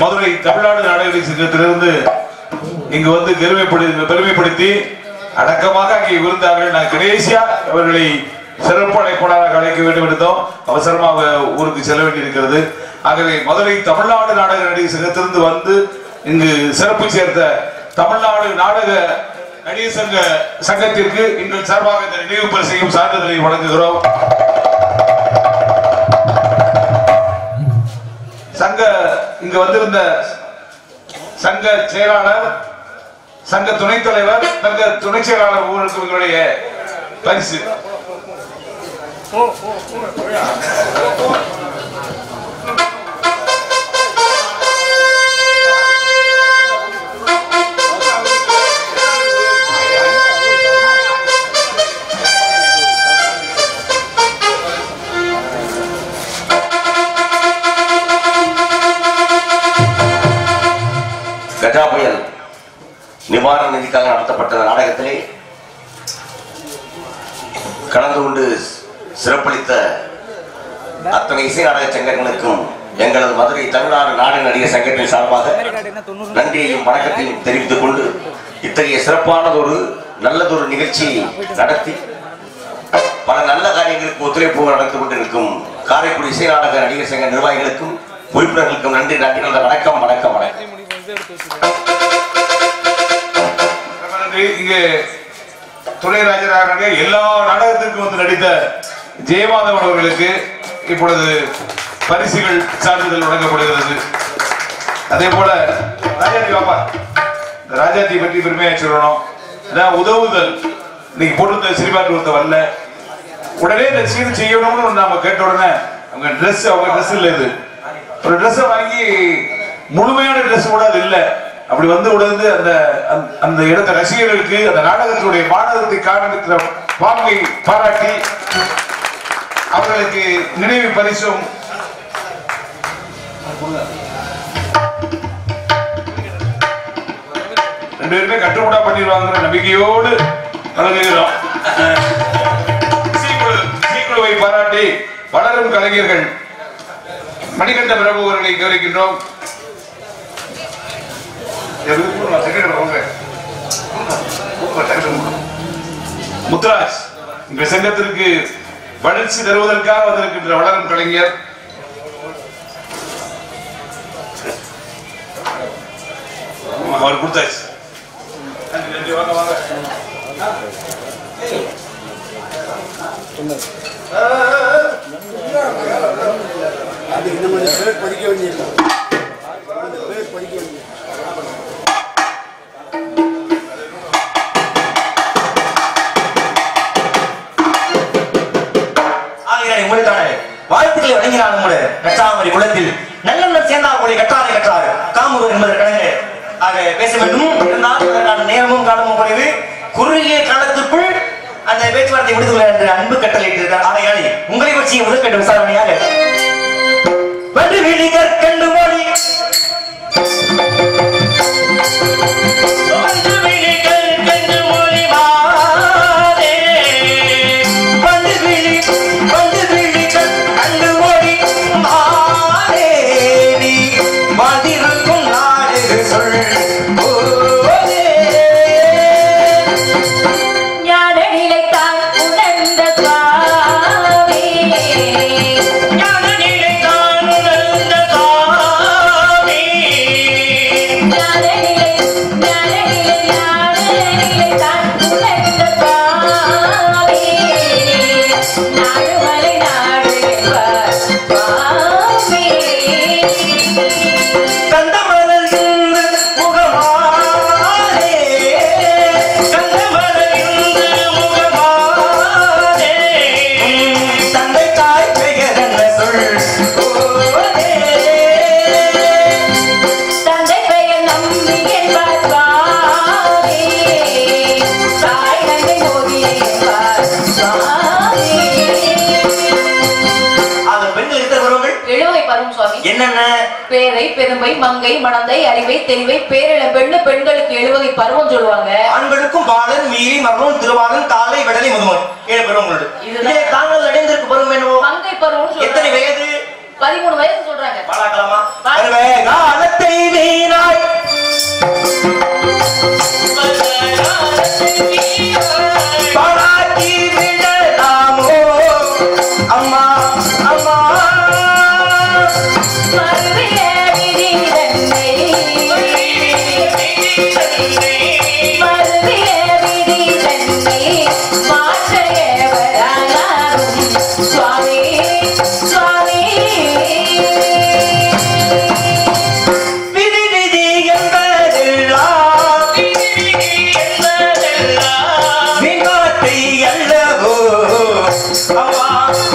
மதுரை தமிழ்நாடு நாடக சங்கத்திலிருந்து இங்கு வந்து பெருமைப்படு பெருமைப்படுத்தி அடக்கமாக அங்கே விருந்தார்கள் நான் கடைசியா அவர்களை சிறப்பு அழைப்பாளராக அழைக்க வேண்டும் இருந்தோம் அவசரமாக ஊருக்கு செல்ல வேண்டியிருக்கிறது. ஆகவே மதுரை தமிழ்நாடு நாடக நடிகர் சங்கத்திலிருந்து வந்து இங்கு சிறப்பு சேர்த்த தமிழ்நாடு நாடக நடிகர் சங்க சங்கத்திற்கு எங்கள் சார்பாக இந்த நினைவு பரிசையும் சான்றிதழை வழங்குகிறோம். இங்க வந்திருந்த சங்க செயலாளர் சங்க துணைத் தலைவர் சங்க துணை செயலாளர் ஒவ்வொருக்கும் பரிசு. நிவாரண நிதிக்காக நடத்தப்பட்ட நாடகத்திலே கலந்து கொண்டு சிறப்பளித்த அத்தனை இசை நாடக சங்கங்களுக்கும் எங்களது மதுரை தமிழ்நாடு நாடக நடிகர் சங்கத்தின் சார்பாக நன்றியையும் வணக்கத்தையும் தெரிவித்துக் கொண்டு இத்தகைய சிறப்பானதொரு நல்லதொரு நிகழ்ச்சியை நடத்தி பல நல்ல காரியங்களுக்கு ஒத்துழைப்பு நடந்து கொண்டிருக்கும் காரைக்குடி இசை நாடக நடிகர் சங்க நிர்வாகிகளுக்கும் உறுப்பினர்களுக்கும் நன்றி நன்றி வணக்கம் வணக்கம் வணக்கம். இங்கு துணை ராஜராக எல்லா நாடகத்திற்கும் வந்து நடித்த ஜெயமாதவன் அவர்களுக்கு இப்பொழுது பரிசுகள் சான்றிதழ் வழங்கப்படுகிறது. அதே போல ராஜாஜி பாப்பா இந்த ராஜாஜி பற்றி பெருமையா சொல்லணும். அதான் உதவுதல் இன்னைக்கு போட்டிருந்த சினிமாட்டு ஒருத்த வரல. உடனே இந்த சீர் செய்யணும்னு நாம கேட்ட உடனே அவங்க ட்ரெஸ் அவங்க ட்ரெஸ் இல்ல இது. ஒரு ட்ரெஸ்ஸை வாங்கி முழுமையான ட்ரெஸ் கூட அது இல்லை. அப்படி வந்து உடனே அந்த அந்த- அந்த இடத்த ரசிகர்களுக்கு அந்த நாடகத்தினுடைய பாடகத்தை காரணத்தில் வாழ்வை பாராட்டி அவர்களுக்கு நினைவு பரிசும். ரெண்டு பேருமே கட்டுக்கூடா பண்ணிடுவாங்கிற நம்பிக்கையோடு வழங்குகிறோம். அஹ், பாராட்டி வளரும் கலைஞர்கள். மணிகண்ட பிரபு அவர்களை கவனிக்கின்றோம். முத்துராஜ் இந்த சங்கத்திற்கு வளர்ச்சி தருவதற்காக வந்திருக்கின்ற வளரும் கலைஞர். அவர் கொடுத்தாச்சு. அது இந்த மாதிரி பேர் படிக்க வேண்டியது. பேர் படிக்க வேண்டிய வாழ்த்துக்களை அடங்கினாலும் கூட கற்றாமரை குளத்தில் நல்லெண்ணம் சேர்ந்தால் கூட கற்றாரை கற்றார். காமுரு என்பதற்கிணங்க ஆக பேச வேண்டும். நேரமும் காலமும் குறைவு. குறுகிய காலத்திற்குள் அந்த பேச்சுவார்த்தை விடுதலை என்று அன்பு கட்டளையிட்டிருக்கிறார் ஆகையால் உங்களை பற்றிய முதற்கட்ட விசாரணையாக. வென்று விழி மொழி மங்கை மணந்தை அறிவை தெளிவை பேரிள பெண்ணு பெண்களுக்கு எழுவகை பருவம் சொல்லுவாங்க. ஆண்களுக்கும் பாலன் மீறி மரணம் திருவாரன் காலை விடலை முதுமன் ஏழு பருவங்களோடு இதுதான். இதிலே தாங்கள் அடைந்திருக்கும் பருவம் என்னவோ? மங்கை பருவம் எத்தனை வயது? பதிமூணு வயசு சொல்றாங்க. பாலாக்கலாமா பா- காலத்தை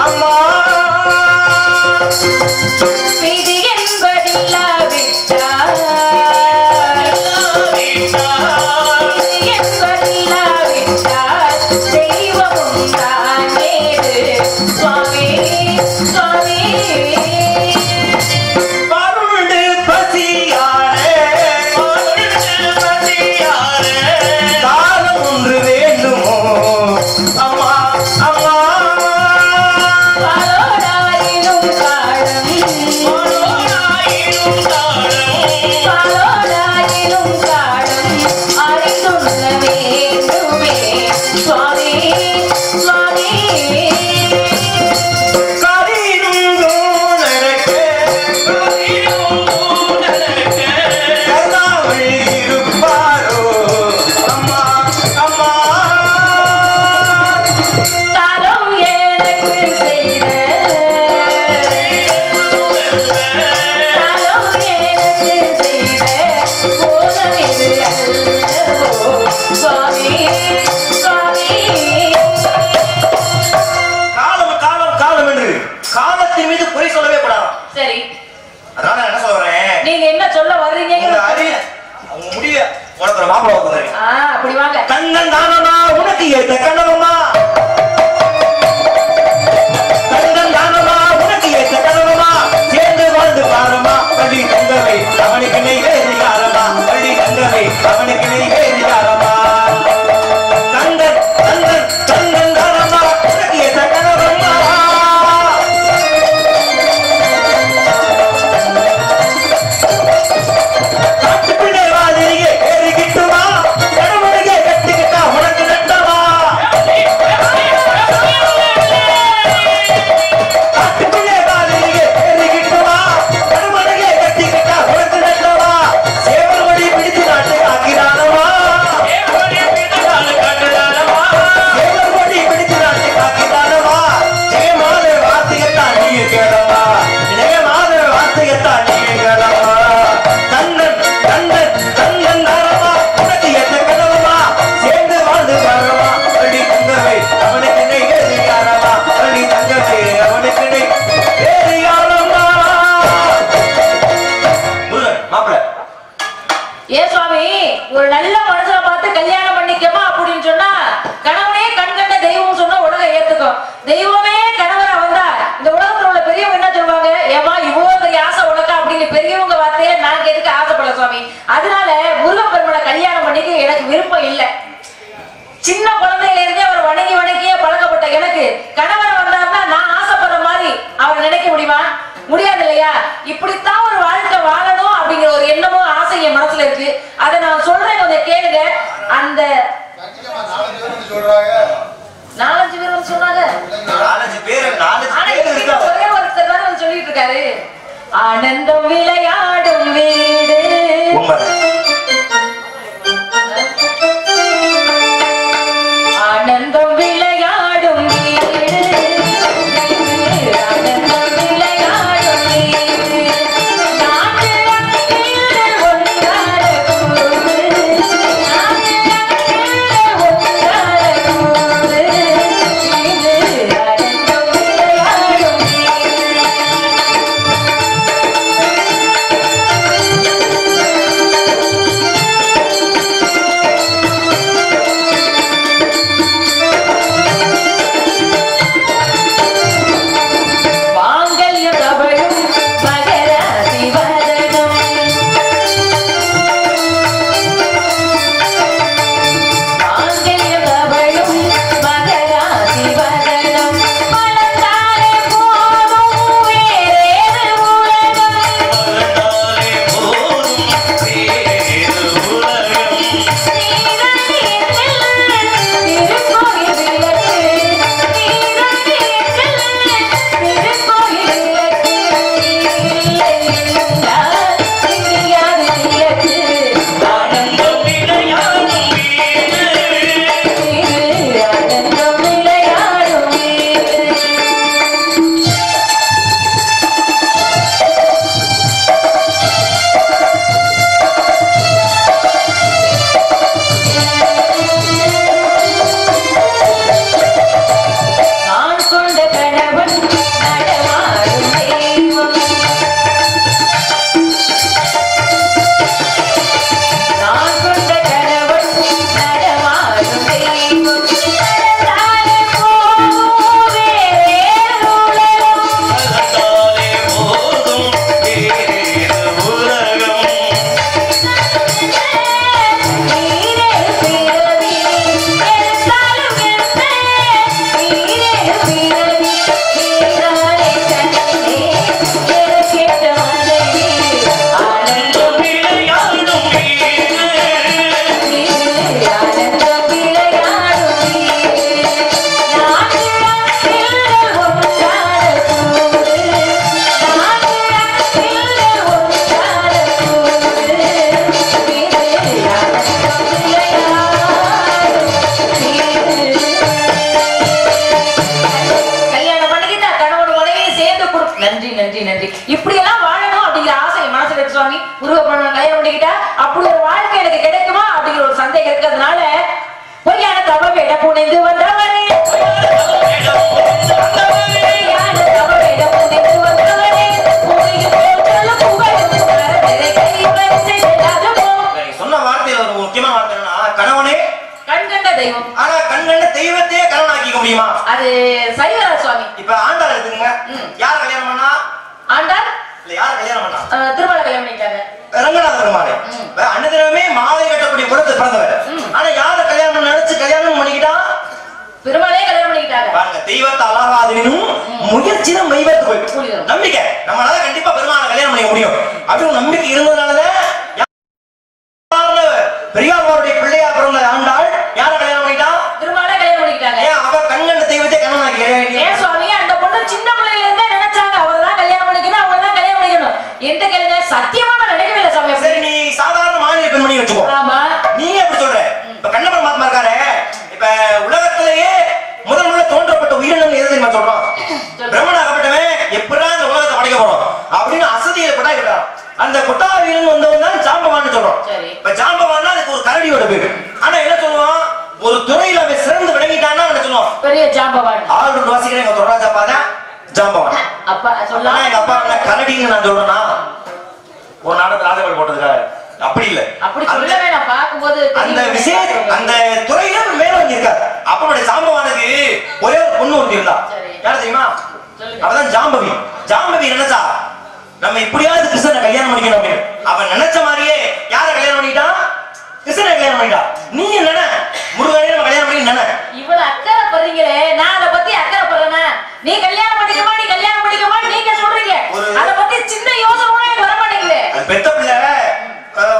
I'm all. குடும்பத்தின் மீது குறை சொல்லவே கூடாது சரி. அதான் என்ன சொல்றேன் நீங்க என்ன சொல்ல வர்றீங்க முடிய உனக்கு மாப்பிள உட்காந்துருங்க அப்படி வாங்க. கண்ணன் தானமா உனக்கு ஏற்ற கண்ணனமா அவனுக்கு நெய் காரமா பள்ளி தங்கவை அவனுக்கு ஒரு நல்ல மனுஷனை பார்த்து கல்யாணம் பண்ணிக்கமா அப்படின்னு சொன்னா கணவனே கண்கண்ட தெய்வம் சொன்னா உலகம் ஏத்துக்கும். தெய்வமே கணவரை வந்தா இந்த உலகத்துல உள்ள பெரியவங்க என்ன சொல்லுவாங்க? ஏமா இவ்வளவு பெரிய ஆசை உலகா அப்படின்னு பெரியவங்க வார்த்தையே நான் எதுக்கு ஆசைப்படல சுவாமி. அதனால முருகப்பெருமனை கல்யாணம் பண்ணிக்க எனக்கு விருப்பம் இல்லை. சின்ன ಆನಂದ தெய்வம். ஆனா கண்கண்ட தெய்வத்தையே கணவனாக்கிக்க முடியுமா? அது சரிவரா சுவாமி. இப்ப ஆண்டாள் எடுத்துங்க. யார் கல்யாணம் பண்ணா? ஆண்டாள்? இல்ல யார் கல்யாணம் பண்ணா? திருமலை கல்யாணம் பண்ணிட்டாங்க. ரங்கநாத பெருமாளே. அன்னதினமே மாலை கட்டக்கூடிய குலத்தை பிறந்தவர். ஆனா யார கல்யாணம் நினைச்சு கல்யாணம் பண்ணிக்கிட்டா? பெருமாளே கல்யாணம் பண்ணிக்கிட்டாங்க. பாருங்க தெய்வத்தை அழகாதினும் முயற்சி தான் மெய்வத்து போய். நம்பிக்கை. நம்மளால கண்டிப்பா பெருமாளை கல்யாணம் பண்ணிக்க முடியும். அப்படி ஒரு நம்பிக்கை இருந்ததுனாலதான் யாருன்னு பெரியார்வாருடைய பிள்ளையா பிறந்த ஆண்டாள் யார கல்யாணம் பண்ணிட்டா திருமலை கல்யாணம் பண்ணிக்கிட்டாங்க ஏன் அவ கண்கண்ட தெய்வத்தை கணவனாக்கி ஏன் சுவாமி அந்த பொண்ணு சின்ன பிள்ளையில இருந்தே நினைச்சாங்க அவர் தான் கல்யாணம் பண்ணிக்கணும் அவங்க தான் கல்யாணம் பண்ணிக்கணும் எந்த கேளுங்க சத்தியமா நான் நினைக்கவே இல்லை சாமி சரி நீ சாதாரண மாநில பெண்மணி வச்சுக்கோ ஆமா நீ எப்படி சொல்ற இப்ப கண்ண பரமாத்மா இருக்காரு இப்ப உலகத்திலேயே முதல் முதல்ல தோன்றப்பட்ட உயிரினம் எது தெரியுமா சொல்றோம் பிரம்மனாகப்பட்டவன் எப்படா இந்த உலகத்தை படைக்க போறோம் அப்படின்னு அசதியில கொட்டாய் விடுறான் அந்த கொட்டாவியில் வந்தவன் தான் ஜாம்பவான்னு சொல்றோம் சரி. இப்ப ஜாம்பவான்னா அதுக்கு ஒரு கரடியோட பேரு ஆனா என்ன சொல்லுவான் ஒரு துறையில அவன் சிறந்து விளங்கிட்டான்னா என்ன சொல்லுவான் பெரிய ஜாம்பவான் ஆறு வாசிக்கிறேன் எங்க தொடராஜா பாத ஜாம்பவான் அப்பா சொல்லலாம் எங்க அப்பா என்ன கரடின்னு நான் சொல்றேன்னா ஒரு நாடகத்தில் ராஜபால் போட்டதுக்காக அப்படி இல்ல. அப்படி சொல்லவே நான் பார்க்கும்போது அந்த. விஷயம் அந்த துறையில மேல வந்து இருக்காரு அப்பனுடைய சாம்பவானுக்கு ஒரே ஒரு பொண்ணு ஒருத்தி இருந்தா. யார் தெரியுமா. அவதான் ஜாம்பவி. ஜாம்பவி நினைச்சா நம்ம இப்படியாவது கிருஷ்ணனை கல்யாணம் பண்ணிக்கணும் அப்படின்னு. அவன் நினைச்ச மாதிரியே யார கல்யாணம் பண்ணிட்டான் கிருஷ்ணனை கல்யாணம் பண்ணிட்டான் நீ என்ன முருகனே நம்ம கல்யாணம் பண்ணி நினை இவ்வளவு அக்கறை படுறீங்களே. நான் அதை பத்தி அக்கறை படுறேனா நீ கல்யாணம் பண்ணிக்கமா நீ கல்யாணம் பண்ணிக்கமா நீங்க சொல்றீங்க. அதை பத்தி சின்ன யோசனை கூட வர மாட்டேங்குது அது பெத்த பிள்ளை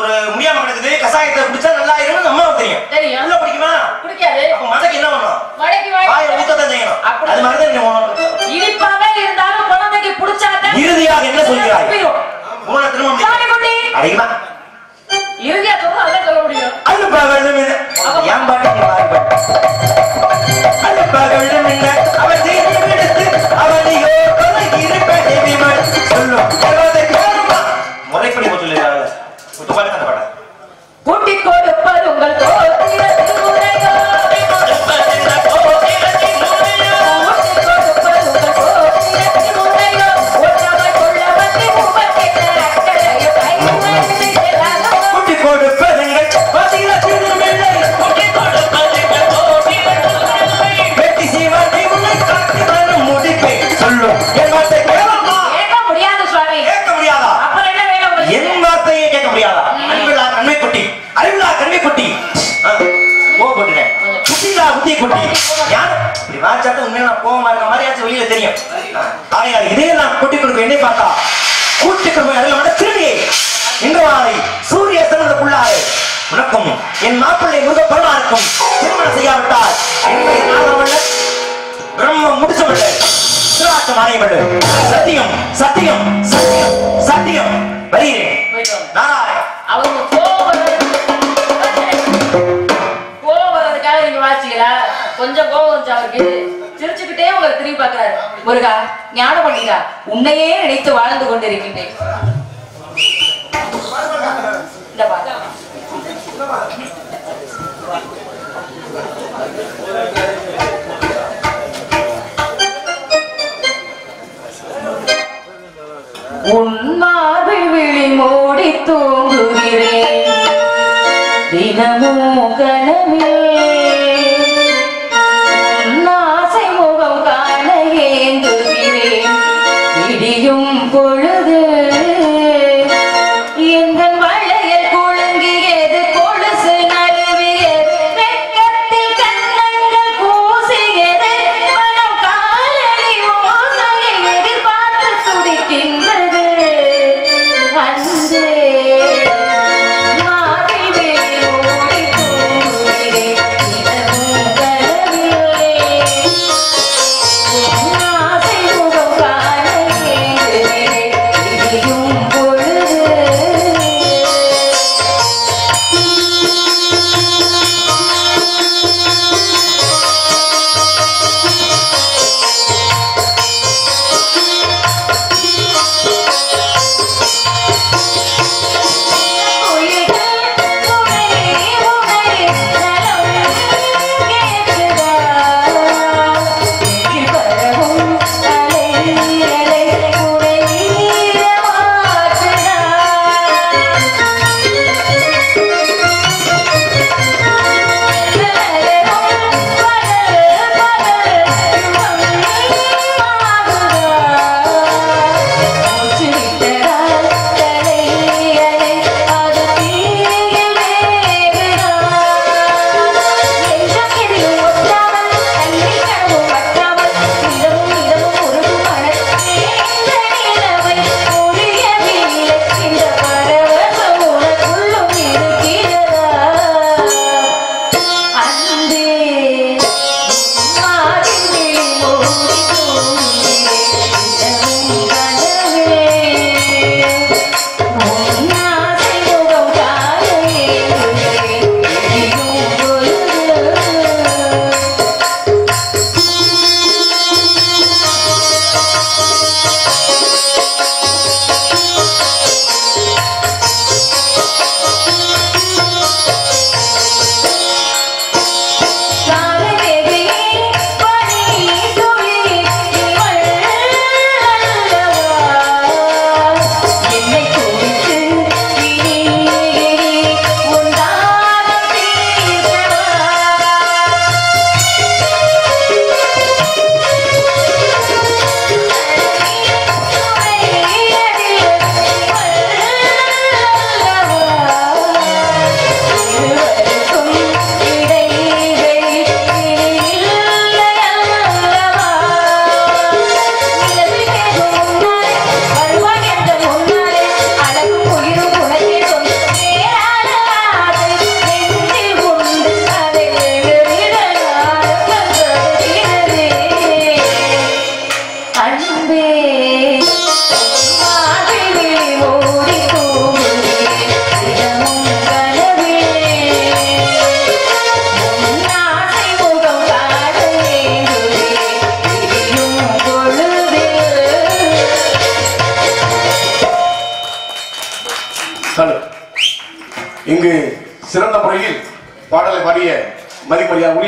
ஒரு முடியாம கிடக்குது கசாயத்தை குடிச்சா நல்லா இருக்குன்னு நம்ம தெரியும் தெரியும். உள்ள பிடிக்குமா பிடிக்காது அப்ப மதக்கு என்ன பண்ணும் வடக்கு வாயை ஊத்தத்தான் செய்யணும். அது மாதிரிதான் நீங்க உணரணும். இனிப்பாவே இருந்தாலும் குழந்தைக்கு பிடிச்சாதான் இறுதியாக என்ன சொல்கிறாய். உங்களை திரும்ப அதிகமா இறுதியா சொல்ல அதான் சொல்ல முடியும். அழுப்பா வெள்ளம் என்ன என் பாட்டு வெள்ளம் என்ன அவனையோ गिर पड़े विमल सुन लो। சத்தியம் சத்தியம் சத்தியம். வருகிறேன் அவங்க கோவம் வர்றதுக்காக நீங்க வாசிக்கலா. கொஞ்சம் கோவம் வந்துச்சு அவருக்கு. சிரிச்சுக்கிட்டே உங்களை திரும்பி பார்க்கிறாரு. முருகா ஞானம் பண்ணிக்கா. உன்னையே நினைத்து வாழ்ந்து கொண்டிருக்கின்றேன். இந்த. உன் விழி மூடி தூங்குகிறேன். தினமும் கனவில்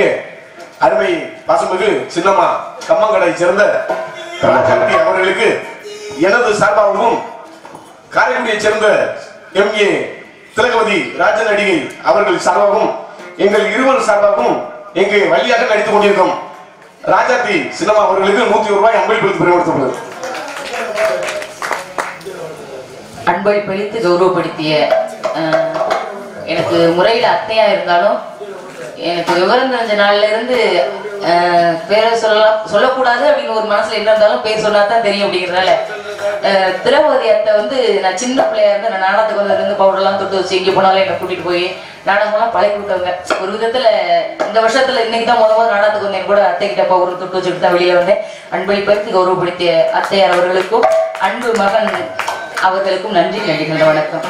மதிமரியாதைக்குரிய அருமை பசுமிகு சின்னம்மா கம்மங்கடை சேர்ந்த ராஜாண்டி அவர்களுக்கு எனது சார்பாகவும் காரைக்குடியைச் சேர்ந்த எம். ஏ. திலகவதி ராஜன் அடிகை அவர்கள் சார்பாகவும் எங்கள் இருவர் சார்பாகவும் இங்கு வழியாக நடித்துக் கொண்டிருக்கும் ராஜாத்தி சின்னம்மா அவர்களுக்கு நூத்தி ஒரு ரூபாய் அன்பளிப்பு பயன்படுத்தப்படுது அன்பளிப்பளித்து கௌரவப்படுத்திய அஹ், எனக்கு முறையில் அத்தையா இருந்தாலும் எனக்கு விவரம் தெரிஞ்ச நாள்ல இருந்து பேரை சொல்லலாம் சொல்லக்கூடாது அப்படின்னு ஒரு மனசுல என்ன இருந்தாலும் பேர் சொன்னா தான் தெரியும் அப்படிங்கிறதுனால. திரௌபதி அத்தை வந்து நான் சின்ன பிள்ளையா இருந்து நான் நாடகத்துக்கு வந்து இருந்து பவுடர்லாம் தொட்டு வச்சு எங்கே போனாலும் என்னை கூட்டிட்டு போய் நாடகம்லாம் பழகி விட்டவங்க. ஒரு விதத்துல இந்த வருஷத்துல இன்னைக்கு தான் முதல் முதல் நாடகத்துக்கு வந்தேன் கூட அத்தை கிட்ட பவுடர் தொட்டு வச்சுட்டு தான் வெளியில வந்தேன். அன்பளிப்பதற்கு கௌரவப்படுத்திய அத்தையார் அவர்களுக்கும் அன்பு மகன் அவர்களுக்கும் நன்றி நன்றிகள் வணக்கம்.